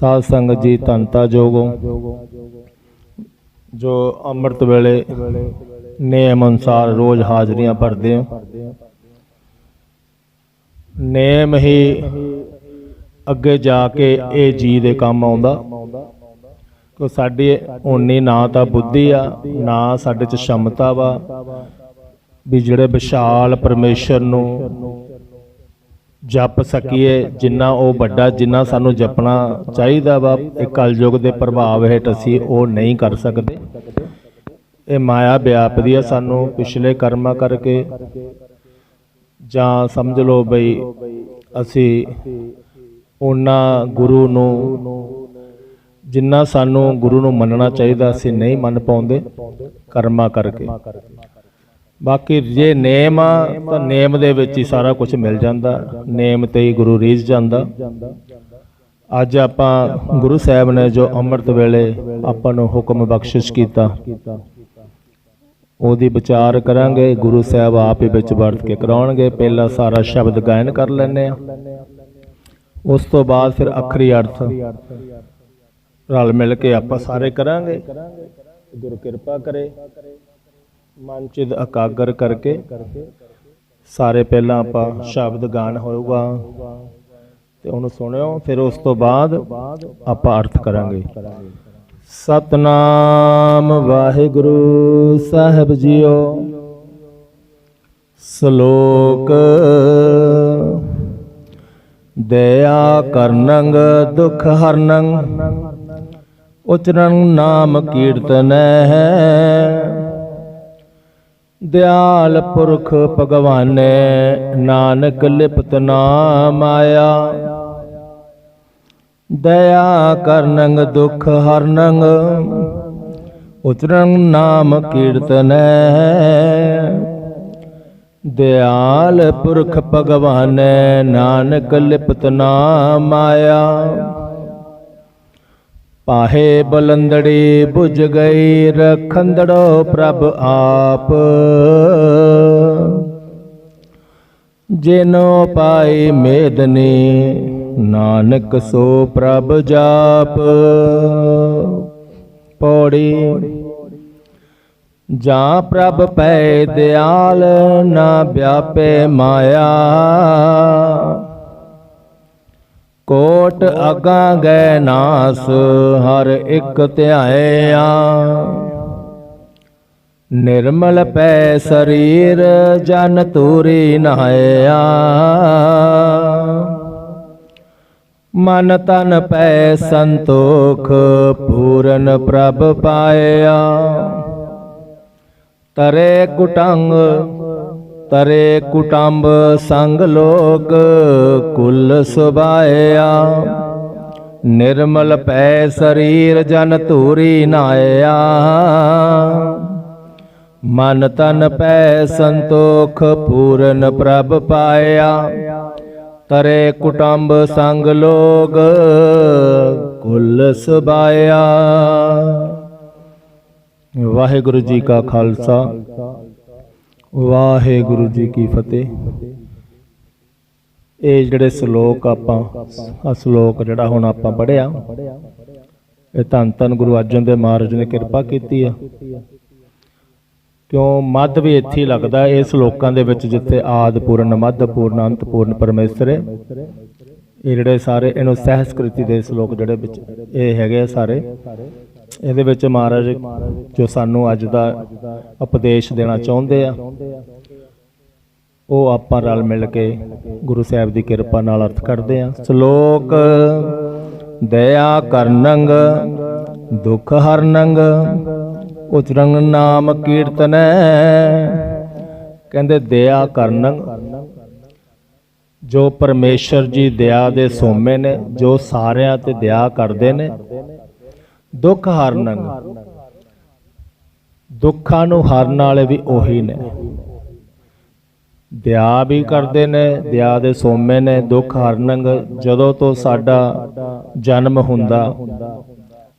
ਸਾਧ ਸੰਗਤ ਜੀ ਧੰਤਾ ਜੋਗੋ। ਜੋ ਅੰਮ੍ਰਿਤ ਵੇਲੇ ਨੇਮ ਅਨੁਸਾਰ ਰੋਜ਼ ਹਾਜ਼ਰੀਆਂ ਭਰਦੇ ਹੋ। ਨੇਮ ਹੀ। ਅੱਗੇ ਜਾ ਕੇ ਇਹ ਜੀ ਦੇ ਕੰਮ ਆਉਂਦਾ। ਕੋ ਸਾਡੀ ਉਨੀ ਨਾ ਤਾਂ ਬੁੱਧੀ ਆ ਨਾ ਸਾਡੇ ਚ ਸ਼ਮਤਾ ਵਾ। ਵੀ। ਜਿਹੜੇ ਵਿਸ਼ਾਲ ਪਰਮੇਸ਼ਰ ਨੂੰ ਜਪ ਸਕੀਏ, ਜਿੰਨਾ ਉਹ ਵੱਡਾ ਜਿੰਨਾ ਸਾਨੂੰ ਜਪਣਾ ਚਾਹੀਦਾ ਵਾ, ਇਹ ਕਲਯੁਗ ਦੇ ਪ੍ਰਭਾਵ ਹੇਠ ਅਸੀਂ ਉਹ ਨਹੀਂ ਕਰ ਸਕਦੇ। ਇਹ ਮਾਇਆ ਵਿਆਪਦੀ ਆ ਸਾਨੂੰ ਪਿਛਲੇ ਕਰਮਾਂ ਕਰਕੇ। ਜਾਂ ਸਮਝ ਲਓ ਬਈ, ਅਸੀਂ ਉਹਨਾਂ ਗੁਰੂ ਨੂੰ, ਜਿੰਨਾ ਸਾਨੂੰ ਗੁਰੂ ਨੂੰ ਮੰਨਣਾ ਚਾਹੀਦਾ, ਅਸੀਂ ਨਹੀਂ ਮੰਨ ਪਾਉਂਦੇ ਕਰਮਾਂ ਕਰਕੇ। ਬਾਕੀ ਜੇ ਨੇਮ ਆ, ਤਾਂ ਨੇਮ ਦੇ ਵਿੱਚ ਹੀ ਸਾਰਾ ਕੁਝ ਮਿਲ ਜਾਂਦਾ। ਨੇਮ ਤੇ ਹੀ ਗੁਰੂ ਰੀਝ ਜਾਂਦਾ। ਅੱਜ ਆਪਾਂ ਗੁਰੂ ਸਾਹਿਬ ਨੇ ਜੋ ਅੰਮ੍ਰਿਤ ਵੇਲੇ ਆਪਾਂ ਨੂੰ ਹੁਕਮ ਬਖਸ਼ਿਸ਼ ਕੀਤਾ, ਉਹਦੀ ਵਿਚਾਰ ਕਰਾਂਗੇ। ਗੁਰੂ ਸਾਹਿਬ ਆਪ ਹੀ ਵਿੱਚ ਵਰਤ ਕੇ ਕਰਾਉਣਗੇ। ਪਹਿਲਾਂ ਸਾਰਾ ਸ਼ਬਦ ਗਾਇਨ ਕਰ ਲੈਣੇ ਆ ਉਸ ਤੋਂ ਬਾਅਦ ਫਿਰ ਅਖਰੀ ਅਰਥ ਰਲ ਮਿਲ ਕੇ ਆਪਾਂ ਸਾਰੇ ਕਰਾਂਗੇ। ਗੁਰੂ ਕਿਰਪਾ ਕਰੇ। ਮਨ ਚਿਦ ਇਕਾਗਰ ਕਰਕੇ ਸਾਰੇ ਪਹਿਲਾਂ ਆਪਾਂ ਸ਼ਬਦ ਗਾਣ ਹੋਊਗਾ ਤੇ ਉਹਨੂੰ ਸੁਣਿਓ, ਫਿਰ ਉਸ ਤੋਂ ਬਾਅਦ ਆਪਾਂ ਅਰਥ ਕਰਾਂਗੇ। ਸਤਨਾਮ ਵਾਹਿਗੁਰੂ ਸਾਹਿਬ ਜੀਓ, ਸ਼ਲੋਕ ਦਇਆ ਕਰਨੰਗ ਦੁਖ ਹਰਨੰ ਉਚਰਨ ਨਾਮ ਕੀਰਤਨ ਹੈ। ਦਿਆਲ ਪੁਰਖ ਭਗਵਾਨੇ, ਨਾਨਕ ਲਿਪਤ ਨਾਮ ਆਇਆ ਦਇਆ ਕਰਨੰਗ ਦੁਖ ਹਰਨੰਗ ਉਚਰਨ ਨਾਮ ਕੀਰਤਨੈ ਦਿਆਲ ਪੁਰਖ ਭਗਵਾਨੈ, ਨਾਨਕ ਲਿਪਤ ਨਾਮ ਆਇਆ ਪਾਹੇ ਬਲੰਦੜੀ 부ਝ ਗਈ, ਰਖੰਦੜੋ ਪ੍ਰਭ ਆਪ। ਜਿਨੋ ਪਾਈ ਮੇਦਨੀ, ਨਾਨਕ ਸੋ ਪ੍ਰਭ ਜਾਪ। ਪੌੜੀ, ਜਾਂ ਪ੍ਰਭ ਪੈ ਦਿਆਲ, ਨਾ ਵਿਆਪੇ ਮਾਇਆ। ਕੋਟ ਅਗਾ ਗੈ ਨਾਸ, ਹਰ ਇੱਕ ਧਿਆਇਆ ਨਿਰਮਲ ਪੈ ਸਰੀਰ, ਜਨ ਤੂਰੀ ਨਹਾਇਆ ਮਨ ਤਨ ਪੈ ਸੰਤੋਖ, ਪੂਰਨ ਪ੍ਰਭ ਪਾਇਆ ਤਰੇ ਕੁਟੰਗ ਤਰੇ ਕੁਟੰਬ ਸੰਗ ਲੋਕ ਕੁਲ ਸੁਭਾਇਆ। ਨਿਰਮਲ ਪੈ ਸਰੀਰ ਜਨ ਧੂਰੀ ਨਾਇਆ। ਮਨ ਤਨ ਪੈ ਸੰਤੋਖ ਪੂਰਨ ਪ੍ਰਭ ਪਾਇਆ। ਤਰੇ ਕੁਟੰਬ ਸੰਗ ਲੋਗ ਕੁਲ ਸੁਭਾਇਆ। ਵਾਹਿਗੁਰੂ ਜੀ ਕਾ ਖਾਲਸਾ। ਵਾਹਿਗੁਰੂ ਜੀ ਕੀ ਫਤਿਹ। ਇਹ ਜਿਹੜੇ ਸ਼ਲੋਕ ਆਪਾਂ ਆ ਸ਼ਲੋਕ ਜਿਹੜਾ ਹੁਣ ਆਪਾਂ ਪੜਿਆ ਇਹ ਧੰਨ ਧੰਨ ਗੁਰੂ ਅਰਜਨ ਦੇਵ ਮਹਾਰਾਜ ਨੇ ਕਿਰਪਾ ਕੀਤੀ ਆ। ਕਿਉਂ ਮੱਧ ਵੀ ਇੱਥੇ ਲੱਗਦਾ ਇਹ ਸ਼ਲੋਕਾਂ ਦੇ ਵਿੱਚ ਜਿੱਥੇ ਆਦ ਪੂਰਨ ਮੱਧ ਪੂਰਨ ਅੰਤ ਪੂਰਨ ਪਰਮੇਸ਼ਰ ਹੈ। ਇਹ ਜਿਹੜੇ ਸਾਰੇ, ਇਹਨੂੰ ਸਹਿਸਕ੍ਰਿਤੀ ਦੇ ਸ਼ਲੋਕ ਜਿਹੜੇ ਵਿੱਚ ਇਹ ਹੈਗੇ ਆ ਸਾਰੇ। ਇਹਦੇ ਵਿੱਚ ਮਹਾਰਾਜ, ਜੋ ਸਾਨੂੰ ਅੱਜ ਦਾ ਉਪਦੇਸ਼ ਦੇਣਾ ਚਾਹੁੰਦੇ ਆ, ਉਹ ਆਪਾਂ ਰਲ ਮਿਲ ਕੇ ਗੁਰੂ ਸਾਹਿਬ ਦੀ ਕਿਰਪਾ ਨਾਲ ਅਰਥ ਕਰਦੇ ਆ। ਸ਼ਲੋਕ, ਦਇਆ ਕਰਨੰਗ ਦੁਖ ਹਰਨੰਗ ਉਚਰੰਗ ਨਾਮ ਕੀਰਤਨੈ। ਕਹਿੰਦੇ ਦਇਆ ਕਰਨੰਗ ਜੋ ਪਰਮੇਸ਼ਰ ਜੀ ਦਇਆ ਦੇ ਸੋਮੇ ਨੇ, ਜੋ ਸਾਰਿਆਂ ਤੇ ਦਇਆ ਕਰਦੇ ਨੇ ਦੁੱਖ ਹਰਨੰਗ ਦੁੱਖਾਂ ਨੂੰ ਹਾਰਨ ਵਾਲੇ ਵੀ ਉਹੀ ਨੇ। ਦਇਆ ਵੀ ਕਰਦੇ ਨੇ, ਦਇਆ ਦੇ ਸੋਮੇ ਨੇ, ਦੁੱਖ ਹਰਨੰਗ ਜਦੋਂ ਤੋਂ ਸਾਡਾ ਜਨਮ ਹੁੰਦਾ,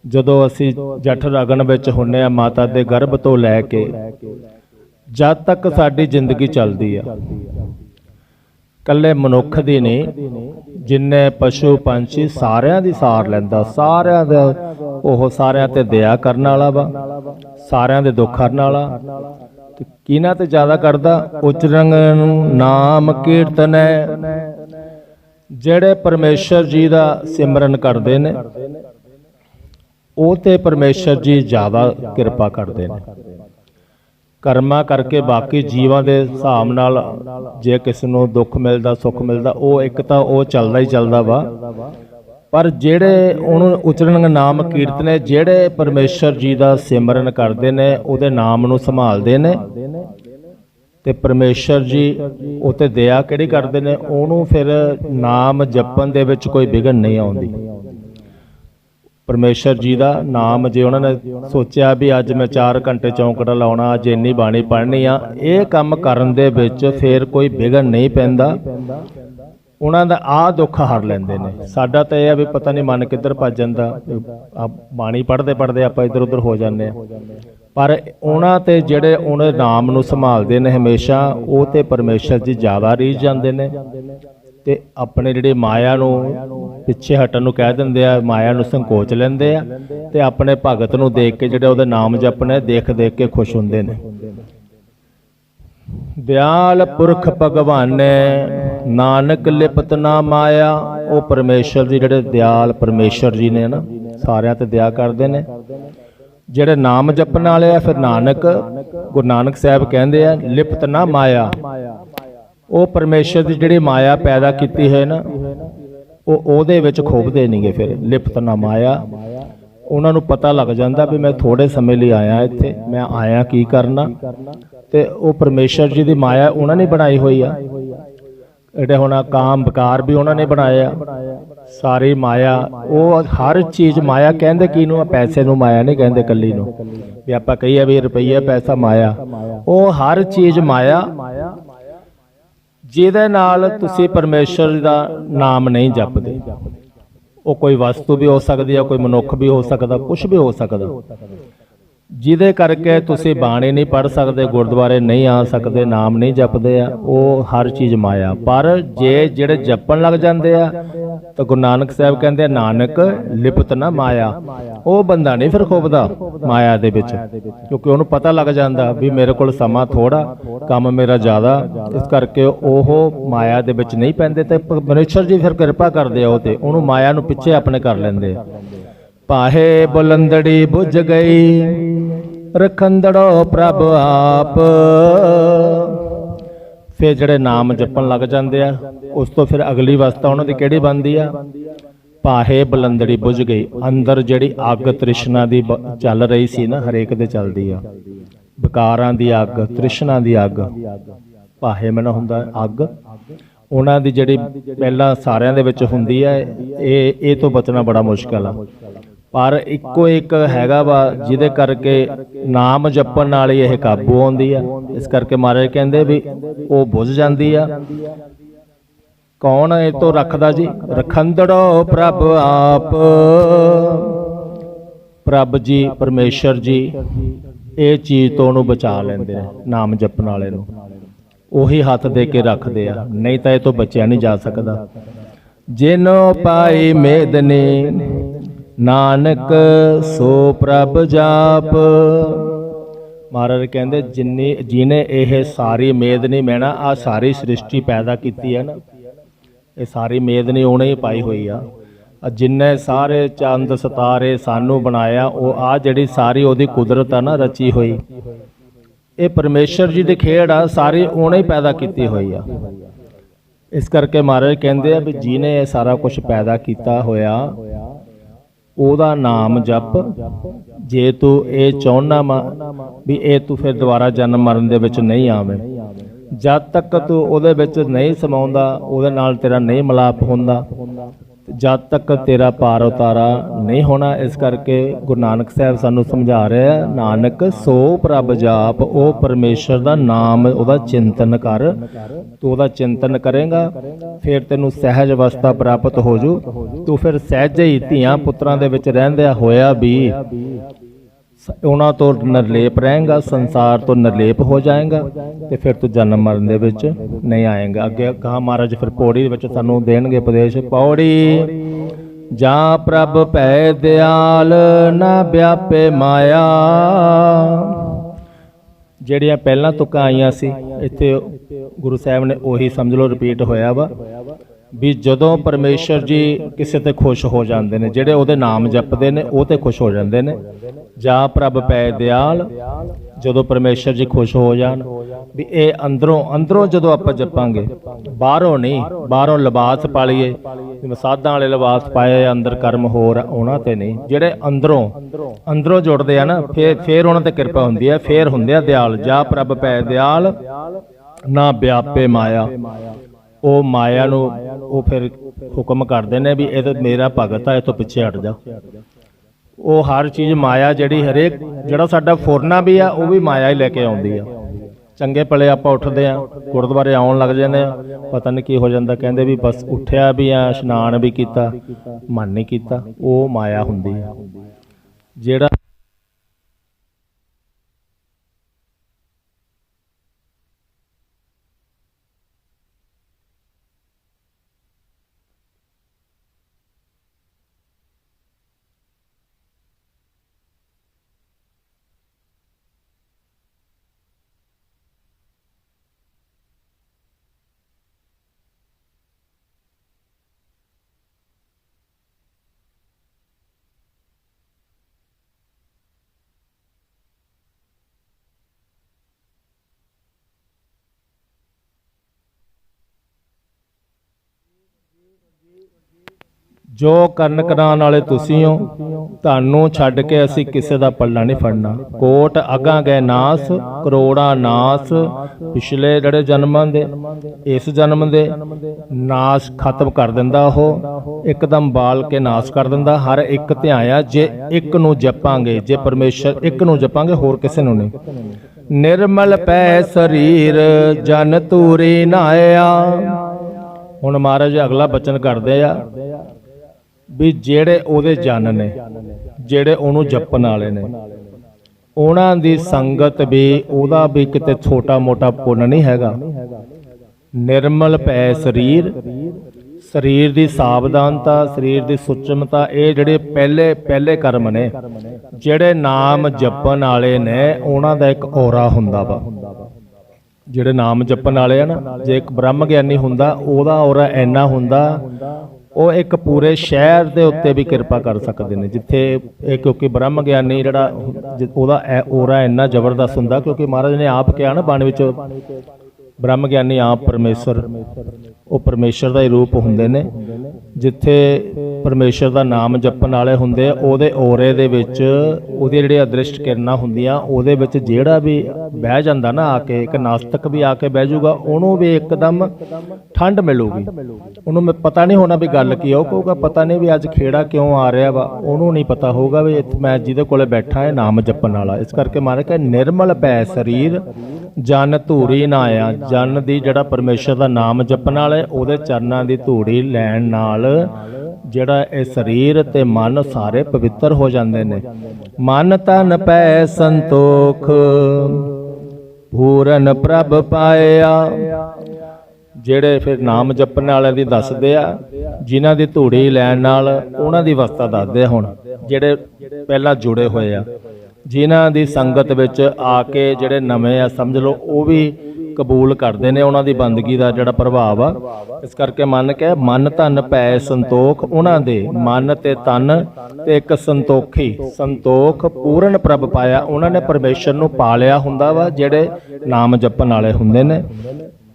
ਜਦੋਂ ਅਸੀਂ ਜਠ ਰਗਨ ਵਿੱਚ ਹੁੰਨੇ ਆ ਮਾਤਾ ਦੇ ਗਰਭ ਤੋਂ ਲੈ ਕੇ, ਜਦ ਤੱਕ ਸਾਡੀ ਜ਼ਿੰਦਗੀ ਚੱਲਦੀ ਆ। ਕੱਲੇ ਮਨੁੱਖ ਦੀ ਨਹੀਂ, ਜਿੰਨੇ ਪਸ਼ੂ ਪੰਛੀ ਸਾਰਿਆਂ ਦੀ ਸਾਰ ਲੈਂਦਾ, ਸਾਰਿਆਂ ਦਾ ਉਹ ਸਾਰਿਆਂ ਤੇ ਦਇਆ ਕਰਨ ਵਾਲਾ ਵਾ, ਸਾਰਿਆਂ ਦੇ ਦੁੱਖ ਹਰਨ ਵਾਲਾ। ਤੇ ਕਿਹਨਾਂ ਤੇ ਜ਼ਿਆਦਾ ਕਰਦਾ? ਉਚਰੰਗ ਨੂੰ ਨਾਮ ਕੀਰਤਨ ਜਿਹੜੇ ਪਰਮੇਸ਼ਰ ਜੀ ਦਾ ਸਿਮਰਨ ਕਰਦੇ ਨੇ, ਉਹ ਤੇ ਪਰਮੇਸ਼ਰ ਜੀ ਜ਼ਿਆਦਾ ਕਿਰਪਾ ਕਰਦੇ ਨੇ। ਕਰਮਾਂ ਕਰਕੇ ਬਾਕੀ ਜੀਵਾਂ ਦੇ ਹਿਸਾਬ ਨਾਲ ਜੇ ਕਿਸੇ ਨੂੰ ਦੁੱਖ ਮਿਲਦਾ ਸੁੱਖ ਮਿਲਦਾ ਉਹ ਇੱਕ ਤਾਂ ਉਹ ਚੱਲਦਾ ਹੀ ਚੱਲਦਾ ਵਾ। ਪਰ ਜਿਹੜੇ ਉਹਨੂੰ ਉਚਰਣ ਨਾਮ ਕੀਰਤਨੇ ਜਿਹੜੇ ਪਰਮੇਸ਼ਰ ਜੀ ਦਾ ਸਿਮਰਨ ਕਰਦੇ ਨੇ ਉਹਦੇ ਨਾਮ ਨੂੰ ਸੰਭਾਲਦੇ ਨੇ। ਤੇ ਪਰਮੇਸ਼ਰ ਜੀ ਉਤੇ ਦਇਆ ਕਿਹੜੀ ਕਰਦੇ ਨੇ? ਉਹਨੂੰ ਫਿਰ ਨਾਮ ਜਪਣ ਦੇ ਵਿੱਚ ਕੋਈ ਵਿਘਨ ਨਹੀਂ ਆਉਂਦੀ। ਪਰਮੇਸ਼ਰ ਜੀ ਦਾ ਨਾਮ ਜੇ ਉਹਨਾਂ ਨੇ ਸੋਚਿਆ ਵੀ ਅੱਜ ਮੈਂ 4 ਘੰਟੇ ਚੌਂਕੜਾ ਲਾਉਣਾ ਅੱਜ ਇੰਨੀ ਬਾਣੀ ਪੜ੍ਹਨੀ ਆ ਇਹ ਕੰਮ ਕਰਨ ਦੇ ਵਿੱਚ ਫਿਰ ਕੋਈ ਵਿਘਨ ਨਹੀਂ ਪੈਂਦਾ। ਉਹਨਾਂ ਦਾ ਆ ਦੁੱਖ ਹਰ ਲੈਂਦੇ ਨੇ। ਸਾਡਾ ਤਾਂ ਇਹ ਆ ਵੀ ਪਤਾ ਨਹੀਂ ਮਨ ਕਿੱਧਰ ਭੱਜ ਜਾਂਦਾ। ਆ ਬਾਣੀ ਪੜ੍ਹਦੇ ਪੜ੍ਹਦੇ ਆਪਾਂ ਇੱਧਰ ਉੱਧਰ ਹੋ ਜਾਂਦੇ ਆ। ਪਰ ਉਹਨਾਂ ਤੇ ਜਿਹੜੇ ਉਹਨਾਂ ਨਾਮ ਨੂੰ ਸੰਭਾਲਦੇ ਨੇ ਹਮੇਸ਼ਾ ਉਹ ਤੇ ਪਰਮੇਸ਼ਰ ਜੀ ਜ਼ਿਆਦਾ ਰੀਝ ਜਾਂਦੇ ਨੇ। ਤੇ ਆਪਣੇ ਜਿਹੜੇ ਮਾਇਆ ਨੂੰ ਪਿੱਛੇ ਹਟਣ ਨੂੰ ਕਹਿ ਦਿੰਦੇ ਆ, ਮਾਇਆ ਨੂੰ ਸੰਕੋਚ ਲੈਂਦੇ ਆ ਤੇ ਆਪਣੇ ਭਗਤ ਨੂੰ ਦੇਖ ਕੇ ਜਿਹੜੇ ਉਹਦੇ ਨਾਮ ਜਪਨੇ ਦੇਖ ਦੇਖ ਕੇ ਖੁਸ਼ ਹੁੰਦੇ ਨੇ। ਦਿਆਲ ਪੁਰਖ ਭਗਵਾਨੇ, ਨਾਨਕ ਲਿਪਤ ਨਾ ਮਾਇਆ, ਉਹ ਪਰਮੇਸ਼ਰ ਜੀ ਜਿਹੜੇ ਦਿਆਲ ਪਰਮੇਸ਼ਰ ਜੀ ਨੇ ਨਾ, ਸਾਰਿਆਂ ਤੇ ਦਇਆ ਕਰਦੇ ਨੇ। ਜਿਹੜੇ ਨਾਮ ਜਪਣ ਵਾਲੇ ਆ, ਫਿਰ ਨਾਨਕ, ਗੁਰੂ ਨਾਨਕ ਸਾਹਿਬ ਕਹਿੰਦੇ ਆ, ਲਿਪਤ ਨਾ ਮਾਇਆ। ਉਹ ਪਰਮੇਸ਼ਰ ਦੀ ਜਿਹੜੀ ਮਾਇਆ ਪੈਦਾ ਕੀਤੀ ਹੈ ਨਾ, ਉਹ ਉਹਦੇ ਵਿੱਚ ਖੋਬਦੇ ਨਹੀਂਗੇ ਫਿਰ, ਲਿਪਤ ਨਾ ਮਾਇਆ। ਉਹਨਾਂ ਨੂੰ ਪਤਾ ਲੱਗ ਜਾਂਦਾ ਵੀ ਮੈਂ ਥੋੜੇ ਸਮੇਂ ਲਈ ਆਇਆ ਇੱਥੇ, ਮੈਂ ਆਇਆ ਕੀ ਕਰਨਾ? ਤੇ ਉਹ ਪਰਮੇਸ਼ਰ ਜੀ ਦੀ ਮਾਇਆ ਉਹਨਾਂ ਨੇ ਬਣਾਈ ਹੋਈ ਆ। ਜਿਹੜੇ ਹੁਣ ਕਾਮ ਵਿਕਾਰ ਵੀ ਉਹਨਾਂ ਨੇ ਬਣਾਇਆ ਸਾਰੀ ਮਾਇਆ, ਉਹ ਹਰ ਚੀਜ਼ ਮਾਇਆ ਕਹਿੰਦੇ ਕਿਹਨੂੰ ਆ? ਪੈਸੇ ਨੂੰ ਮਾਇਆ ਨਹੀਂ ਕਹਿੰਦੇ ਕੱਲੀ ਨੂੰ। ਵੀ ਆਪਾਂ ਕਹੀਏ ਵੀ ਰੁਪਈਆ, ਪੈਸਾ, ਮਾਇਆ। ਉਹ ਹਰ ਚੀਜ਼ ਮਾਇਆ ਜਿਹਦੇ ਨਾਲ ਤੁਸੀਂ ਪਰਮੇਸ਼ਰ ਦਾ ਨਾਮ ਨਹੀਂ ਜਪਦੇ। ਉਹ ਕੋਈ ਵਸਤੂ ਵੀ ਹੋ ਸਕਦੀ ਹੈ ਕੋਈ ਮਨੁੱਖ ਵੀ ਹੋ ਸਕਦਾ ਕੁਝ ਵੀ ਹੋ ਸਕਦਾ। ਜਿਹਦੇ ਕਰਕੇ ਤੁਸੀਂ ਬਾਣੀ ਨਹੀਂ ਪੜ ਸਕਦੇ ਗੁਰਦੁਆਰੇ ਨਹੀਂ ਆ ਸਕਦੇ ਨਾਮ ਨਹੀਂ ਜਪਦੇ ਆ ਉਹ ਹਰ ਚੀਜ਼ ਮਾਇਆ। ਪਰ ਜੇ ਜਿਹੜੇ ਜਪਣ ਲੱਗ ਜਾਂਦੇ ਆ ਤਾਂ ਗੁਰੂ ਨਾਨਕ ਸਾਹਿਬ ਕਹਿੰਦੇ ਨਾਨਕ ਲਿਪਤ ਨਾ ਮਾਇਆ। ਉਹ ਬੰਦਾ ਨਹੀਂ ਫਿਰ ਖੋਬਦਾ ਮਾਇਆ ਦੇ ਵਿੱਚ। ਕਿਉਂਕਿ ਉਹਨੂੰ ਪਤਾ ਲੱਗ ਜਾਂਦਾ ਵੀ ਮੇਰੇ ਕੋਲ ਸਮਾਂ ਥੋੜਾ ਕੰਮ ਮੇਰਾ ਜ਼ਿਆਦਾ। ਇਸ ਕਰਕੇ ਉਹ ਮਾਇਆ ਦੇ ਵਿੱਚ ਨਹੀਂ ਪੈਂਦੇ ਤੇ ਪਰਮੇਸ਼ਰ ਜੀ ਫਿਰ ਕਿਰਪਾ ਕਰਦੇ ਆ ਉਹ ਤੇ ਉਹਨੂੰ ਮਾਇਆ ਨੂੰ ਪਿੱਛੇ ਆਪਣੇ ਕਰ ਲੈਂਦੇ ਆ। ਪਾਹੇ ਬੁਲੰਦੜੀ ਬੁੱਝ ਗਈ, ਰਖੰਦੜੋ ਪ੍ਰਭ ਆਪ। ਫਿਰ ਜਿਹੜੇ ਨਾਮ ਜਪਣ ਲੱਗ ਜਾਂਦੇ ਆ, ਉਸ ਤੋਂ ਫਿਰ ਅਗਲੀ ਅਵਸਥਾ ਉਹਨਾਂ ਦੀ ਕਿਹੜੀ ਬਣਦੀ ਆ? ਪਾਹੇ ਬੁਲੰਦੜੀ ਬੁਝ ਗਈ, ਅੰਦਰ ਜਿਹੜੀ ਅੱਗ ਤ੍ਰਿਸ਼ਨਾ ਦੀ ਬ- ਚੱਲ ਰਹੀ ਸੀ ਨਾ, ਹਰੇਕ ਦੇ ਚੱਲਦੀ ਆ। ਵਿਕਾਰਾਂ ਦੀ ਅੱਗ, ਤ੍ਰਿਸ਼ਨਾ ਦੀ ਅੱਗ। ਪਾਹੇ ਮਨ ਹੁੰਦਾ ਅੱਗ। ਉਹਨਾਂ ਦੀ ਜਿਹੜੀ ਪਹਿਲਾਂ ਸਾਰਿਆਂ ਦੇ ਵਿੱਚ ਹੁੰਦੀ ਹੈ ਇਹ ਇਹ ਤੋਂ ਬਚਣਾ ਬੜਾ ਮੁਸ਼ਕਲ ਆ। ਪਰ ਇੱਕੋ ਇੱਕ ਹੈਗਾ ਵਾ ਜਿਹਦੇ ਕਰਕੇ ਨਾਮ ਜਪਣ ਨਾਲ ਹੀ ਇਹ ਕਾਬੂ ਆਉਂਦੀ ਆ। ਇਸ ਕਰਕੇ ਮਹਾਰਾਜ ਕਹਿੰਦੇ ਵੀ ਉਹ ਬੁੱਝ ਜਾਂਦੀ ਆ। ਕੌਣ ਇਹ ਤੋਂ ਰੱਖਦਾ ਜੀ? ਰਖੰਦੜੋ ਪ੍ਰਭ ਆਪ। ਪ੍ਰਭ ਜੀ ਪਰਮੇਸ਼ਰ ਜੀ ਇਹ ਚੀਜ਼ ਤੋਂ ਉਹਨੂੰ ਬਚਾ ਲੈਂਦੇ ਨੇ। ਨਾਮ ਜਪਣ ਵਾਲੇ ਨੂੰ। ਉਹੀ ਹੱਥ ਦੇ ਕੇ ਰੱਖਦੇ ਆ। ਨਹੀਂ ਤਾਂ ਇਹ ਤੋਂ ਬਚਿਆ ਨਹੀਂ ਜਾ ਸਕਦਾ। ਜਿਨੋ ਪਾਈ ਮੇਦਨੀ ਨਾਨਕ ਸੋ ਪ੍ਰਭ ਜਾਪ। ਮਹਾਰਾਜ ਕਹਿੰਦੇ, ਜਿੰਨੀ, ਜਿਹਨੇ ਇਹ ਸਾਰੀ ਮੇਦਨੀ ਮੈਣਾ ਆ ਸਾਰੀ ਸ੍ਰਿਸ਼ਟੀ ਪੈਦਾ ਕੀਤੀ ਹੈ ਨਾ। ਇਹ ਸਾਰੀ ਮੇਦਨੀ ਉਹਨੇ ਹੀ ਪਾਈ ਹੋਈ ਆ। ਜਿੰਨੇ ਸਾਰੇ ਚੰਦ ਸਤਾਰੇ ਸਾਨੂੰ ਬਣਾਇਆ, ਉਹ ਆ ਜਿਹੜੀ ਸਾਰੀ ਉਹਦੀ ਕੁਦਰਤ ਆ ਨਾ, ਰਚੀ ਹੋਈ। ਇਹ ਪਰਮੇਸ਼ਰ ਜੀ ਦੀ ਖੇਡ ਆ, ਸਾਰੀ ਉਹਨੇ ਹੀ ਪੈਦਾ ਕੀਤੀ ਹੋਈ ਆ। ਇਸ ਕਰਕੇ ਮਹਾਰਾਜ ਕਹਿੰਦੇ ਆ ਵੀ ਜਿਹਨੇ ਇਹ ਸਾਰਾ ਕੁਝ ਪੈਦਾ ਕੀਤਾ ਹੋਇਆ ਉਹਦਾ ਨਾਮ ਜਪ। ਜੇ ਤੂੰ ਇਹ ਚਾਹੁੰਨਾ ਵਾ ਵੀ ਇਹ ਤੂੰ ਫਿਰ ਦੁਬਾਰਾ ਜਨਮ ਮਰਨ ਦੇ ਵਿੱਚ ਨਹੀਂ ਆਵੇਂ। ਜਦ ਤੱਕ ਤੂੰ ਉਹਦੇ ਵਿੱਚ ਨਹੀਂ ਸਮਾਉਂਦਾ ਉਹਦੇ ਨਾਲ ਤੇਰਾ ਨਹੀਂ ਮਲਾਪ ਹੁੰਦਾ। ਜਦ ਤੱਕ ਤੇਰਾ ਪਾਰ ਉਤਾਰਾ ਨਹੀਂ ਹੋਣਾ, ਇਸ ਕਰਕੇ ਗੁਰੂ ਨਾਨਕ ਸਾਹਿਬ ਸਾਨੂੰ ਸਮਝਾ ਰਿਹਾ ਨਾਨਕ, ਸੋ ਪ੍ਰਭ ਜਾਪ, ਉਹ ਪਰਮੇਸ਼ਰ ਦਾ ਨਾਮ, ਉਹਦਾ ਚਿੰਤਨ ਕਰ। ਤੂੰ ਉਹਦਾ ਚਿੰਤਨ ਕਰੇਗਾ, ਫਿਰ ਤੈਨੂੰ ਸਹਿਜ ਅਵਸਥਾ ਪ੍ਰਾਪਤ ਹੋ ਜੂ। ਤੂੰ ਫਿਰ ਸਹਿਜ ਹੀ ਧੀਆਂ ਪੁੱਤਰਾਂ ਦੇ ਵਿੱਚ ਰਹਿੰਦਿਆਂ ਹੋਇਆ ਵੀ ਉਹਨਾਂ ਤੋਂ ਨਿਰਲੇਪ ਰਹੇਗਾ, ਸੰਸਾਰ ਤੋਂ ਨਿਰਲੇਪ ਹੋ ਜਾਏਗਾ ਤੇ ਫਿਰ ਤੂੰ ਜਨਮ ਮਰਨ ਦੇ ਵਿੱਚ ਨਹੀਂ ਆਏਗਾ। ਅੱਗੇ ਕਹਾ ਮਹਾਰਾਜ, ਫਿਰ ਪੌੜੀ ਦੇ ਵਿੱਚ ਸਾਨੂੰ ਦੇਣਗੇ ਉਪਦੇਸ਼। ਪੌੜੀ, ਜਾਂ ਪ੍ਰਭ ਭੈ ਦਿਆਲ ਨਾ ਵਿਆਪੇ ਮਾਇਆ। ਜਿਹੜੀਆਂ ਪਹਿਲਾਂ ਤੁਕਾਂ ਆਈਆਂ ਸੀ, ਇੱਥੇ ਗੁਰੂ ਸਾਹਿਬ ਨੇ ਉਹੀ ਸਮਝ ਲਓ ਰਿਪੀਟ ਹੋਇਆ ਵਾ। ਵੀ ਜਦੋਂ ਪਰਮੇਸ਼ਰ ਜੀ ਕਿਸੇ ਤੇ ਖੁਸ਼ ਹੋ ਜਾਂਦੇ ਨੇ ਜਿਹੜੇ ਉਹਦੇ ਨਾਮ ਜਪਦੇ ਨੇ ਉਹ ਤੇ ਖੁਸ਼ ਹੋ ਜਾਂਦੇ ਨੇ। ਜਾਂ ਪ੍ਰਭ ਪੈ ਦਿਆਲ ਜਦੋਂ ਪਰਮੇਸ਼ਰ ਜੀ ਖੁਸ਼ ਹੋ ਜਾਣ ਵੀ ਇਹ ਅੰਦਰੋਂ ਅੰਦਰੋਂ ਜਦੋਂ ਆਪਾਂ ਜਪਾਂਗੇ ਬਾਹਰੋਂ ਨਹੀਂ ਬਾਹਰੋਂ ਲਿਬਾਸ ਪਾ ਲਈਏ ਜਿਵੇਂ ਸਾਧਾਂ ਵਾਲੇ ਲਿਬਾਸ ਪਾਏ ਆ, ਅੰਦਰ ਕਰਮ ਹੋਰ ਆ, ਉਹਨਾਂ ਤੇ ਨਹੀਂ। ਜਿਹੜੇ ਅੰਦਰੋਂ ਅੰਦਰੋਂ ਜੁੜਦੇ ਆ ਨਾ ਫੇਰ ਫੇਰ ਉਹਨਾਂ ਤੇ ਕਿਰਪਾ ਹੁੰਦੀ ਹੈ ਫੇਰ ਹੁੰਦੇ ਆ ਦਿਆਲ। ਜਾ ਪ੍ਰਭ ਪੈ ਦਿਆਲ ਨਾ ਵਿਆਪੇ ਮਾਇਆ। ਉਹ ਮਾਇਆ ਨੂੰ ਉਹ ਫਿਰ ਹੁਕਮ ਕਰਦੇ ਨੇ ਵੀ ਇਹ ਤਾਂ ਮੇਰਾ ਭਗਤ ਆ, ਇਹ ਤੋਂ ਪਿੱਛੇ ਹਟ ਜਾ। ਉਹ ਹਰ ਚੀਜ਼ ਮਾਇਆ ਜਿਹੜੀ ਹਰੇਕ, ਜਿਹੜਾ ਸਾਡਾ ਫੁਰਨਾ ਵੀ ਆ, ਉਹ ਵੀ ਮਾਇਆ ਹੀ ਲੈ ਕੇ ਆਉਂਦੀ ਆ। ਚੰਗੇ ਪਲੇ ਆਪਾਂ ਉੱਠਦੇ ਆ, ਗੁਰਦੁਆਰੇ ਆਉਣ ਲੱਗ ਜਾਂਦੇ ਆ, ਪਤਾ ਨਹੀਂ ਕੀ ਹੋ ਜਾਂਦਾ, ਕਹਿੰਦੇ ਵੀ ਬਸ ਉੱਠਿਆ ਵੀ ਆ, ਇਸ਼ਨਾਨ ਵੀ ਕੀਤਾ, ਮਨ ਨਹੀਂ ਕੀਤਾ, ਉਹ ਮਾਇਆ ਹੁੰਦੀ ਆ। ਜਿਹੜਾ ਜੋ ਕਰਨ ਕਰਾਉਣ ਵਾਲੇ ਤੁਸੀਂ ਹੋ, ਤੁਹਾਨੂੰ ਛੱਡ ਕੇ ਅਸੀਂ ਕਿਸੇ ਦਾ ਪੱਲਾ ਨਹੀਂ ਫੜਨਾ। ਕੋਟ ਅਗਾਂ ਗਏ ਨਾਸ, ਕਰੋੜਾਂ ਨਾਸ, ਪਿਛਲੇ ਜਿਹੜੇ ਜਨਮਾਂ ਦੇ, ਇਸ ਜਨਮ ਦੇ, ਨਾਸ ਖਤਮ ਕਰ ਦਿੰਦਾ ਉਹ, ਇੱਕਦਮ ਬਾਲ ਕੇ ਨਾਸ ਕਰ ਦਿੰਦਾ। ਹਰ ਇੱਕ ਤੇ ਆਇਆ, ਜੇ ਇੱਕ ਨੂੰ ਜਪਾਂਗੇ, ਜੇ ਪਰਮੇਸ਼ਰ ਇੱਕ ਨੂੰ ਜਪਾਂਗੇ, ਹੋਰ ਕਿਸੇ ਨੂੰ ਨਹੀਂ। ਨਿਰਮਲ ਪੈ ਸਰੀਰ, ਜਨ ਤੂਰੀ ਨਾਇਆ ਹੁਣ ਮਹਾਰਾਜ ਅਗਲਾ ਬਚਨ ਕਰਦੇ ਆ ਵੀ ਜਿਹੜੇ ਉਹਦੇ ਜਨ ਨੇ, ਜਿਹੜੇ ਉਹਨੂੰ ਜਪਣ ਵਾਲੇ ਨੇ, ਉਹਨਾਂ ਦੀ ਸੰਗਤ ਵੀ ਉਹਦਾ ਵੀ ਕਿਤੇ ਛੋਟਾ ਮੋਟਾ ਪੁੰਨ ਨਹੀਂ ਹੈਗਾ। ਨਿਰਮਲ ਪੈ ਸਰੀਰ ਸਰੀਰ ਦੀ ਸਾਵਧਾਨਤਾ, ਸਰੀਰ ਦੀ ਸੁਚਮਤਾ, ਇਹ ਜਿਹੜੇ ਪਹਿਲੇ ਪਹਿਲੇ ਕਰਮ ਨੇ, ਜਿਹੜੇ ਨਾਮ ਜਪਣ ਵਾਲੇ ਨੇ, ਉਹਨਾਂ ਦਾ ਇੱਕ ਔਰਾ ਹੁੰਦਾ ਵਾ। ਜਿਹੜੇ ਨਾਮ ਜਪਣ ਵਾਲੇ ਆ ਨਾ, ਜੇ ਇੱਕ ਬ੍ਰਹਮ ਗਿਆਨੀ ਹੁੰਦਾ, ਉਹਦਾ ਔਰਾ ਇੰਨਾ ਹੁੰਦਾ, ਉਹ ਇੱਕ ਪੂਰੇ ਸ਼ਹਿਰ ਦੇ ਉੱਤੇ ਵੀ ਕਿਰਪਾ ਕਰ ਸਕਦੇ ਨੇ, ਜਿੱਥੇ ਇਹ ਕਿਉਂਕਿ ਬ੍ਰਹਮ ਗਿਆਨੀ ਜਿਹੜਾ ਉਹਦਾ ਐ- ਔਰਾ ਇੰਨਾ ਜ਼ਬਰਦਸਤ ਹੁੰਦਾ, ਕਿਉਂਕਿ ਮਹਾਰਾਜ ਨੇ ਆਪ ਕਿਹਾ ਨਾ ਬਾਣੀ ਵਿੱਚ, ਬ੍ਰਹਮ ਗਿਆਨੀ ਆਪ ਪਰਮੇਸ਼ਰ ਉਹ ਪਰਮੇਸ਼ਰ ਦਾ ਹੀ ਰੂਪ ਹੁੰਦੇ ਨੇ ਜਿੱਥੇ ਪਰਮੇਸ਼ਰ ਦਾ ਨਾਮ ਜਪਣ ਵਾਲੇ ਹੁੰਦੇ ਉਹਦੇ ਔਰੇ ਦੇ ਵਿੱਚ ਉਹਦੀ ਜਿਹੜੀ ਅਦ੍ਰਿਸ਼ਟ ਕਿਰਨਾਂ ਹੁੰਦੀਆਂ, ਉਹਦੇ ਵਿੱਚ ਜਿਹੜਾ ਵੀ ਬਹਿ ਜਾਂਦਾ ਨਾ ਆ ਕੇ, ਇੱਕ ਨਾਸਤਕ ਵੀ ਆ ਕੇ ਬਹਿ ਜਾਊਗਾ, ਉਹਨੂੰ ਵੀ ਇੱਕਦਮ ਠੰਡ ਮਿਲੂਗੀ। ਉਹਨੂੰ ਮੈਂ ਪਤਾ ਨਹੀਂ ਹੋਣਾ ਵੀ ਗੱਲ ਕੀ ਆ, ਉਹ ਕਹੂਗਾ ਪਤਾ ਨਹੀਂ ਵੀ ਅੱਜ ਖੇੜਾ ਕਿਉਂ ਆ ਰਿਹਾ ਵਾ, ਉਹਨੂੰ ਨਹੀਂ ਪਤਾ ਹੋਊਗਾ ਵੀ ਇੱਥੇ ਮੈਂ ਜਿਹਦੇ ਕੋਲੇ ਬੈਠਾ ਹੈ ਨਾਮ ਜਪਣ ਵਾਲਾ। ਇਸ ਕਰਕੇ ਮਾਰੇ ਕਿ ਨਿਰਮਲ ਪੈ ਸਰੀਰ, ਜਨ ਧੂਰੀ ਨਾ ਆਇਆ ਜਨ ਦੀ ਜਿਹੜਾ ਪਰਮੇਸ਼ਰ ਦਾ ਨਾਮ ਜਪਣ ਵਾਲਾ, ਉਹਦੇ ਚਰਨਾਂ ਦੀ ਧੂੜੀ ਲੈਣ ਨਾਲ ਜਿਹੜਾ ਇਹ ਸਰੀਰ ਤੇ ਮਨ ਸਾਰੇ ਪਵਿੱਤਰ ਹੋ ਜਾਂਦੇ ਨੇ। ਮਨ ਤਨ ਪੈ ਸੰਤੋਖ, ਪੂਰਨ ਪ੍ਰਭ ਪਾਇਆ। ਜਿਹੜੇ ਫਿਰ ਨਾਮ ਜਪਣ ਵਾਲਿਆਂ ਦੀ ਦੱਸਦੇ ਆ, ਜਿਨ੍ਹਾਂ ਦੀ ਧੂੜੀ ਲੈਣ ਨਾਲ ਉਹਨਾਂ ਦੀ ਅਵਸਥਾ ਦੱਸਦੇ ਆ ਹੁਣ, ਜਿਹੜੇ ਪਹਿਲਾਂ ਜੁੜੇ ਹੋਏ ਆ। ਜਿਨ੍ਹਾਂ ਦੀ ਸੰਗਤ ਵਿੱਚ ਆ ਕੇ ਜਿਹੜੇ ਨਵੇਂ ਆ, ਸਮਝ ਲਓ, ਉਹ ਵੀ ਕਬੂਲ ਕਰਦੇ ਨੇ ਉਹਨਾਂ ਦੀ ਬੰਦਗੀ ਦਾ ਜਿਹੜਾ ਪ੍ਰਭਾਵ ਆ। ਇਸ ਕਰਕੇ ਮਨ ਕੇ ਮਨ ਧਨ ਪੈ ਸੰਤੋਖ, ਉਹਨਾਂ ਦੇ ਮਨ ਤੇ ਤਨ ਤੇ ਇੱਕ ਸੰਤੋਖੀ, ਸੰਤੋਖ ਪੂਰਨ ਪ੍ਰਭ ਪਾਇਆ। ਉਹਨਾਂ ਨੇ ਪਰਮੇਸ਼ਰ ਨੂੰ ਪਾਲਿਆ ਹੁੰਦਾ ਵਾ, ਜਿਹੜੇ ਨਾਮ ਜਪਣ ਵਾਲੇ ਹੁੰਦੇ ਨੇ।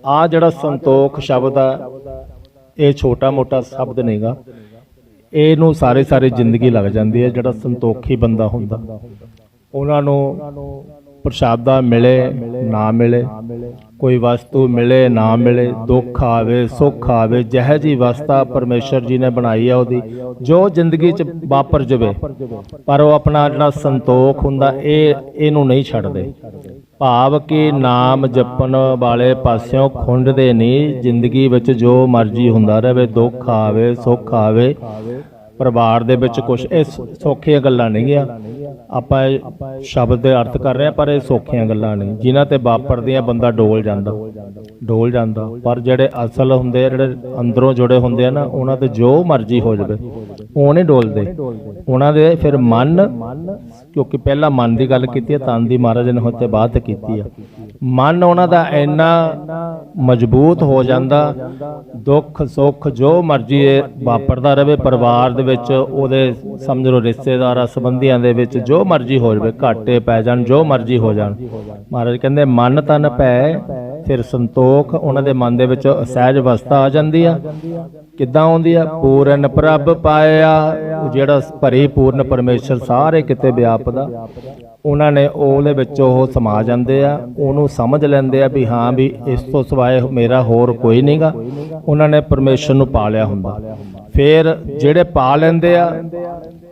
ਆ ਜਿਹੜਾ ਸੰਤੋਖ ਸ਼ਬਦ ਆ, ਇਹ ਛੋਟਾ ਮੋਟਾ ਸ਼ਬਦ ਨਹੀਂਗਾ। ਇਹਨੂੰ ਸਾਰੇ ਸਾਰੇ ਜ਼ਿੰਦਗੀ ਲੱਗ ਜਾਂਦੀ ਹੈ ਜਿਹੜਾ ਸੰਤੋਖੀ ਬੰਦਾ ਹੁੰਦਾ। ਉਹਨਾਂ ਨੂੰ ਪ੍ਰਸ਼ਾਦਾ ਮਿਲੇ, ਨਾ ਮਿਲੇ। ਕੋਈ ਵਸਤੂ ਮਿਲੇ, ਨਾ ਮਿਲੇ। ਦੁੱਖ ਆਵੇ, ਸੁੱਖ ਆਵੇ, ਜਿਹੇ ਜੀ ਵਸਤਾ ਪਰਮੇਸ਼ਰ ਜੀ ਨੇ ਬਣਾਈ ਆ ਉਹਦੀ, ਜੋ ਜ਼ਿੰਦਗੀ 'ਚ ਵਾਪਰ ਜਵੇ। ਪਰ ਉਹ ਆਪਣਾ ਜਿਹੜਾ ਸੰਤੋਖ ਹੁੰਦਾ, ਇਹ ਇਹਨੂੰ ਨਹੀਂ ਛੱਡਦੇ। ਭਾਵ ਕਿ ਨਾਮ ਜਪਣ ਵਾਲੇ ਪਾਸਿਓਂ ਖੁੰਡਦੇ ਨਹੀਂ, ਜ਼ਿੰਦਗੀ ਵਿੱਚ ਜੋ ਮਰਜ਼ੀ ਹੁੰਦਾ ਰਹੇ, ਦੁੱਖ ਆਵੇ, ਸੁੱਖ ਆਵੇ ਪਰਿਵਾਰ ਦੇ ਵਿੱਚ ਕੁਝ ਇਹ ਸੌਖੀਆਂ ਗੱਲਾਂ ਨਹੀਂ ਗਿਆ ਆਪਾਂ ਸ਼ਬਦ ਦੇ ਅਰਥ ਕਰ ਰਹੇ ਹਾਂ ਪਰ ਇਹ ਸੌਖੀਆਂ ਗੱਲਾਂ ਨਹੀਂ। ਜਿਨ੍ਹਾਂ ਤੇ ਵਾਪਰਦੀਆਂ ਬੰਦਾ ਡੋਲ ਜਾਂਦਾ। ਡੋਲ ਜਾਂਦਾ। ਪਰ ਜਿਹੜੇ ਅਸਲ ਹੁੰਦੇ ਆ, ਜਿਹੜੇ ਅੰਦਰੋਂ ਜੁੜੇ ਹੁੰਦੇ ਆ ਨਾ, ਉਹਨਾਂ ਤੇ ਜੋ ਮਰਜ਼ੀ ਹੋ ਜਾਵੇ, ਉਹ ਨਹੀਂ ਡੋਲਦੇ। ਉਹਨਾਂ ਦੇ ਫਿਰ ਮਨ ਕਿਉਂਕਿ ਪਹਿਲਾਂ ਮਨ ਦੀ ਗੱਲ ਕੀਤੀ ਹੈ, ਤਨ ਦੀ ਮਹਾਰਾਜ ਨੇ ਹੁਣ ਹੋਤੇ ਬਾਅਦ ਕੀਤੀ ਆ ਮਨ ਉਹਨਾਂ ਦਾ ਇੰਨਾ ਮਜ਼ਬੂਤ ਹੋ ਜਾਂਦਾ, ਦੁੱਖ, ਸੁੱਖ ਜੋ ਮਰਜ਼ੀ ਵਾਪਰਦਾ ਰਹੇ, ਪਰਿਵਾਰ ਦੇ ਵਿੱਚ, ਉਹਦੇ ਸਮਝ ਲਓ ਰਿਸ਼ਤੇਦਾਰਾਂ, ਸੰਬੰਧੀਆਂ ਦੇ ਵਿੱਚ ਜੋ ਮਰਜ਼ੀ ਹੋ ਜਾਵੇ, ਘਾਟੇ ਪੈ ਜਾਣ, ਜੋ ਮਰਜ਼ੀ ਹੋ ਜਾਣ। ਮਹਾਰਾਜ ਕਹਿੰਦੇ, ਮਨ ਤਨ ਪੈ, ਫਿਰ ਸੰਤੋਖ, ਉਹਨਾਂ ਦੇ ਮਨ ਦੇ ਵਿੱਚ ਸਹਿਜ ਅਵਸਥਾ ਆ ਜਾਂਦੀ ਆ। ਕਿੱਦਾਂ ਆਉਂਦੀ ਆ? ਪੂਰਨ ਪ੍ਰਭ ਪਾਇਆ। ਉਹ ਜਿਹੜਾ ਭਰੀਪੂਰਨ ਪਰਮੇਸ਼ਰ ਸਾਰੇ ਕਿਤੇ ਵਿਆਪਦਾ। ਉਹਨਾਂ ਨੇ ਉਹਦੇ ਵਿੱਚ ਉਹ ਸਮਾ ਜਾਂਦੇ ਆ। ਉਹਨੂੰ ਸਮਝ ਲੈਂਦੇ ਆ ਵੀ ਹਾਂ ਵੀ ਇਸ ਤੋਂ ਸਿਵਾਏ ਮੇਰਾ ਹੋਰ ਕੋਈ ਨਹੀਂਗਾ ਉਹਨਾਂ ਨੇ ਪਰਮੇਸ਼ਰ ਨੂੰ ਪਾ ਲਿਆ ਹੁੰਦਾ। ਫਿਰ ਜਿਹੜੇ ਪਾ ਲੈਂਦੇ ਆ,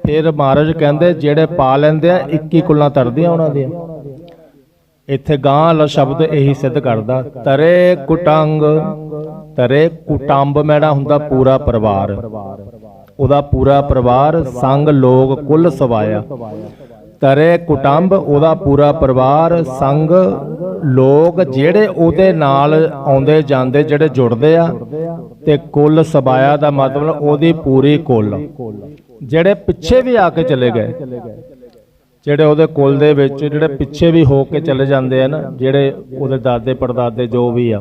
ਫਿਰ ਮਹਾਰਾਜ ਕਹਿੰਦੇ ਜਿਹੜੇ ਪਾ ਲੈਂਦੇ ਆ 21 ਕੁੱਲਾਂ ਤਰਦੀਆਂ ਉਹਨਾਂ ਦੀਆਂ। ਇੱਥੇ ਗਾਂ ਵਾਲਾ ਸ਼ਬਦ ਇਹੀ ਸਿੱਧ ਕਰਦਾ, ਤਰੇ ਕੁਟੰਗ। ਤਰੇ ਕੁਟੰਬ ਮੈੜਾ ਹੁੰਦਾ ਪੂਰਾ ਪਰਿਵਾਰ। ਉਹਦਾ ਪੂਰਾ ਪਰਿਵਾਰ ਸੰਗ ਲੋਕ ਕੁੱਲ ਸਵਾਇਆ। ਤਰੇ ਕੁਟੰਬ, ਉਹਦਾ ਪੂਰਾ ਪਰਿਵਾਰ ਸੰਗ ਲੋਕ ਜਿਹੜੇ ਉਹਦੇ ਨਾਲ ਆਉਂਦੇ ਜਾਂਦੇ, ਜਿਹੜੇ ਜੁੜਦੇ ਆ ਤੇ ਕੁੱਲ ਸਬਾਇਆ ਦਾ ਮਤਲਬ ਉਹਦੀ ਪੂਰੀ ਕੁੱਲ। ਜਿਹੜੇ ਪਿੱਛੇ ਵੀ ਆ ਕੇ ਚਲੇ ਗਏ ਜਿਹੜੇ ਉਹਦੇ ਕੁਲ ਦੇ ਵਿੱਚ, ਜਿਹੜੇ ਪਿੱਛੇ ਵੀ ਹੋ ਕੇ ਚਲੇ ਜਾਂਦੇ ਆ ਨਾ, ਜਿਹੜੇ ਉਹਦੇ ਦਾਦੇ ਪੜਦਾਦੇ ਜੋ ਵੀ ਆ,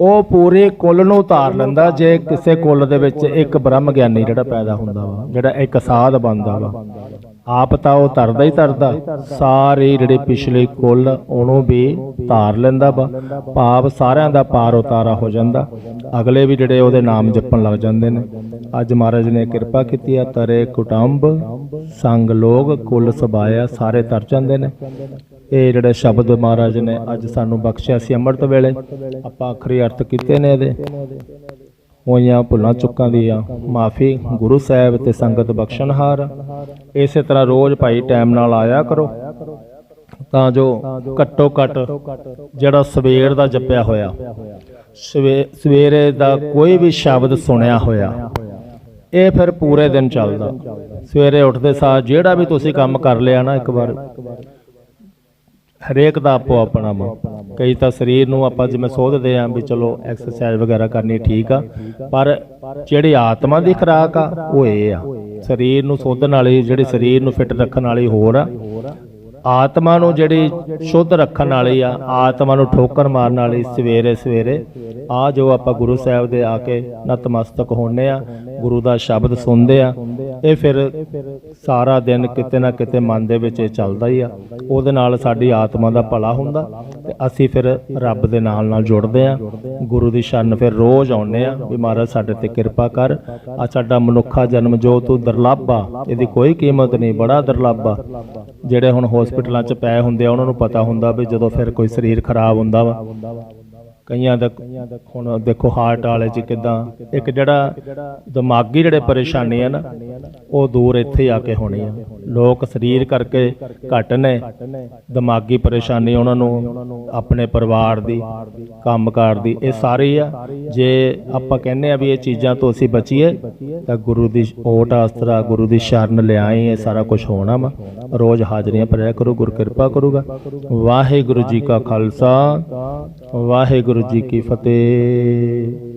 ਉਹ ਪੂਰੇ ਕੁੱਲ ਨੂੰ ਉਤਾਰ ਲੈਂਦਾ, ਜੇ ਕਿਸੇ ਕੁੱਲ ਦੇ ਵਿੱਚ ਇੱਕ ਬ੍ਰਹਮ ਗਿਆਨੀ ਜਿਹੜਾ ਪੈਦਾ ਹੁੰਦਾ ਵਾ, ਜਿਹੜਾ ਇੱਕ ਸਾਧ ਬਣਦਾ ਵਾ। ਆਪ ਤਾਂ ਉਹ ਤਰਦਾ ਹੀ ਤਰਦਾ ਸਾਰੇ ਜਿਹੜੇ ਪਿਛਲੇ ਕੁੱਲ, ਉਹਨੂੰ ਵੀ ਧਾਰ ਲੈਂਦਾ ਵਾ। ਭਾਵ ਸਾਰਿਆਂ ਦਾ ਪਾਰ ਉਤਾਰਾ ਹੋ ਜਾਂਦਾ। ਅਗਲੇ ਵੀ ਜਿਹੜੇ ਉਹਦੇ ਨਾਮ ਜਪਣ ਲੱਗ ਜਾਂਦੇ ਨੇ। ਅੱਜ ਮਹਾਰਾਜ ਨੇ ਕਿਰਪਾ ਕੀਤੀ ਆ, ਤਰੇ ਕੁਟੰਬ, ਸੰਗ ਲੋਗ, ਕੁੱਲ ਸਬਾਇਆ, ਸਾਰੇ ਤਰ ਜਾਂਦੇ ਨੇ। ਇਹ ਜਿਹੜੇ ਸ਼ਬਦ ਮਹਾਰਾਜ ਨੇ ਅੱਜ ਸਾਨੂੰ ਬਖਸ਼ਿਆ ਸੀ ਅੰਮ੍ਰਿਤ ਵੇਲੇ। ਆਪਾਂ ਆਖਰੀ ਅਰਥ ਕੀਤੇ ਨੇ ਇਹਦੇ। ਹੋਈਆਂ ਭੁੱਲਾਂ ਚੁੱਕਾਂ ਦੀਆਂ। ਮਾਫੀ, ਗੁਰੂ ਸਾਹਿਬ ਤੇ ਸੰਗਤ ਬਖਸ਼ਣਹਾਰ ਇਸੇ ਤਰ੍ਹਾਂ ਰੋਜ਼ ਭਾਈ ਟਾਈਮ ਨਾਲ ਆਇਆ ਕਰੋ। ਤਾਂ ਜੋ ਘੱਟੋ ਘੱਟ ਜਿਹੜਾ ਸਵੇਰ ਦਾ ਜਪਿਆ ਹੋਇਆ, ਸਵੇ- ਸਵੇਰੇ ਦਾ ਕੋਈ ਵੀ ਸ਼ਬਦ ਸੁਣਿਆ ਹੋਇਆ, ਇਹ ਫਿਰ ਪੂਰੇ ਦਿਨ ਚੱਲਦਾ। ਸਵੇਰੇ ਉੱਠਦੇ ਸਾਰ ਜਿਹੜਾ ਵੀ ਤੁਸੀਂ ਕੰਮ ਕਰ ਲਿਆ ਨਾ ਇੱਕ ਵਾਰ ਹਰੇਕ ਦਾ ਆਪੋ ਆਪਣਾ ਵਾ। ਕਈ ਤਾਂ ਸਰੀਰ ਨੂੰ ਆਪਾਂ ਜਿਵੇਂ ਸੋਧਦੇ ਆਂ ਵੀ ਚਲੋ ਐਕਸਰਸਾਈਜ਼ ਵਗੈਰਾ ਕਰਨੀ ਠੀਕ ਆ, ਪਰ ਜਿਹੜੀ ਆਤਮਾ ਦੀ ਖੁਰਾਕ ਆ, ਉਹ ਇਹ ਆ। ਸਰੀਰ ਨੂੰ ਸੋਧਣ ਵਾਲੀ, ਜਿਹੜੇ ਸਰੀਰ ਨੂੰ ਫਿੱਟ ਰੱਖਣ ਵਾਲੀ ਹੋਰ ਆ ਆਤਮਾ ਨੂੰ ਜਿਹੜੀ ਸ਼ੁੱਧ ਰੱਖਣ ਵਾਲੀ ਆ, ਆਤਮਾ ਨੂੰ ਠੋਕਰ ਮਾਰਨ ਵਾਲੀ ਸਵੇਰੇ ਸਵੇਰੇ, ਆ ਜੋ ਆਪਾਂ ਗੁਰੂ ਸਾਹਿਬ ਦੇ ਆ ਕੇ ਨਤਮਸਤਕ ਹੋਣੇ ਆ, ਗੁਰੂ ਦਾ ਸ਼ਬਦ ਸੁਣਦੇ ਆ, ਇਹ ਫਿਰ ਸਾਰਾ ਦਿਨ ਕਿਤੇ ਨਾ ਕਿਤੇ ਮਨ ਦੇ ਵਿੱਚ ਇਹ ਚੱਲਦਾ ਹੀ ਆ, ਉਹਦੇ ਨਾਲ ਸਾਡੀ ਆਤਮਾ ਦਾ ਭਲਾ ਹੁੰਦਾ, ਤੇ ਅਸੀਂ ਫਿਰ ਰੱਬ ਦੇ ਨਾਲ ਨਾਲ ਜੁੜਦੇ ਆ, ਗੁਰੂ ਦੀ ਸ਼ਰਨ ਫਿਰ ਰੋਜ਼ ਆਉਂਦੇ ਆ, ਵੀ ਮਹਾਰਾਜ ਸਾਡੇ ਤੇ ਕਿਰਪਾ ਕਰ, ਆ ਸਾਡਾ ਮਨੁੱਖਾ ਜਨਮ ਜੋ ਤੂੰ ਦੁਰਲੱਭ ਆ ਇਹਦੀ ਕੋਈ ਕੀਮਤ ਨਹੀਂ, ਬੜਾ ਦੁਰਲੱਭ ਆ ਜਿਹੜੇ ਹੁਣ ਹੋ ਹਸਪੀਟਲਾਂ 'ਚ ਪਏ ਹੁੰਦੇ ਆ, ਉਹਨਾਂ ਨੂੰ ਪਤਾ ਹੁੰਦਾ ਵੀ ਜਦੋਂ ਫਿਰ ਕੋਈ ਸਰੀਰ ਖਰਾਬ ਹੁੰਦਾ ਵਾ। ਕਈਆਂ ਦਾ ਹੁਣ ਦੇਖੋ ਹਾਰਟ ਵਾਲੇ 'ਚ ਕਿਦਾਂ, ਇੱਕ ਜਿਹੜਾ ਦਿਮਾਗੀ ਜਿਹੜੇ ਪਰੇਸ਼ਾਨੀ ਆ ਨਾ ਉਹ ਦੂਰ ਇੱਥੇ ਆ ਕੇ ਹੋਣੀ ਆ। ਲੋਕ ਸਰੀਰ ਕਰਕੇ ਘੱਟ ਨੇ। ਦਿਮਾਗੀ ਪਰੇਸ਼ਾਨੀ ਉਹਨਾਂ ਨੂੰ, ਆਪਣੇ ਪਰਿਵਾਰ ਦੀ, ਕੰਮਕਾਰ ਦੀ, ਇਹ ਸਾਰੀ ਆ। ਜੇ ਆਪਾਂ ਕਹਿੰਦੇ ਆ ਵੀ ਇਹ ਚੀਜ਼ਾਂ ਤੋਂ ਅਸੀਂ ਬਚੀਏ, ਤਾਂ ਗੁਰੂ ਦੀ ਓਟ ਆਸਰਾ, ਗੁਰੂ ਦੀ ਸ਼ਰਨ ਲਿਆਈ ਇਹ ਸਾਰਾ ਕੁਝ ਹੋਣਾ ਵਾ। ਰੋਜ਼ ਹਾਜ਼ਰੀਆਂ ਭਰਿਆ ਕਰੋ ਗੁਰ ਕਿਰਪਾ ਕਰੂਗਾ। ਵਾਹਿਗੁਰੂ ਜੀ ਕਾ ਖਾਲਸਾ, ਵਾਹਿਗੁਰੂ ਜੀ ਕੀ ਫਤਿਹ।